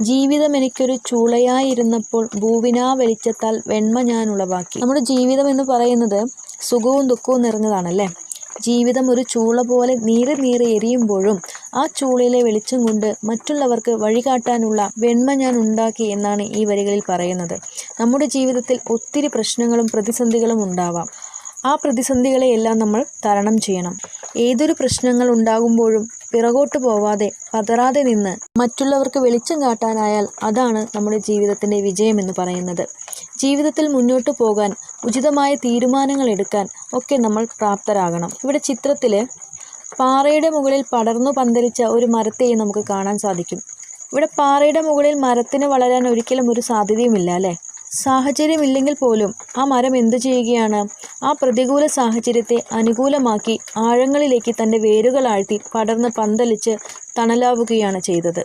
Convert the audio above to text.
ജീവിതം എനിക്കൊരു ചൂളയായിരുന്നപ്പോൾ ഭൂവിനാ വെളിച്ചത്താൽ വെണ്മ ഞാൻ ഉളവാക്കി. നമ്മുടെ ജീവിതം എന്ന് പറയുന്നത് സുഖവും ദുഃഖവും നിറഞ്ഞതാണല്ലേ? ജീവിതം ഒരു ചൂള പോലെ നീറി നീറി എരിയുമ്പോഴും ആ ചൂളയിലെ വെളിച്ചം കൊണ്ട് മറ്റുള്ളവർക്ക് വഴികാട്ടാനുള്ള വെണ്മ ഞാൻ ഉണ്ടാക്കി എന്നാണ് ഈ വരികളിൽ പറയുന്നത്. നമ്മുടെ ജീവിതത്തിൽ ഒത്തിരി പ്രശ്നങ്ങളും പ്രതിസന്ധികളും ഉണ്ടാവാം. ആ പ്രതിസന്ധികളെയെല്ലാം നമ്മൾ തരണം ചെയ്യണം. ഏതൊരു പ്രശ്നങ്ങൾ ഉണ്ടാകുമ്പോഴും പിറകോട്ട് പോവാതെ പതറാതെ നിന്ന് മറ്റുള്ളവർക്ക് വെളിച്ചം കാട്ടാനായാൽ അതാണ് നമ്മുടെ ജീവിതത്തിന്റെ വിജയമെന്ന് പറയുന്നത്. ജീവിതത്തിൽ മുന്നോട്ട് പോകാൻ ഉചിതമായ തീരുമാനങ്ങൾ എടുക്കാൻ ഒക്കെ നമ്മൾ പ്രാപ്തരാകണം. ഇവിടെ ചിത്രത്തിൽ പാറയുടെ മുകളിൽ പടർന്നു പന്തലിച്ച ഒരു മരത്തെയും നമുക്ക് കാണാൻ സാധിക്കും. ഇവിടെ പാറയുടെ മുകളിൽ മരത്തിന് വളരാൻ ഒരിക്കലും ഒരു സാധ്യതയുമില്ല അല്ലേ? സാഹചര്യമില്ലെങ്കിൽ പോലും ആ മരം എന്തു ചെയ്യുകയാണ്? ആ പ്രതികൂല സാഹചര്യത്തെ അനുകൂലമാക്കി ആഴങ്ങളിലേക്ക് തന്റെ വേരുകൾ ആഴ്ത്തി പടർന്ന് പന്തലിച്ച് തണലാവുകയാണ് ചെയ്തത്.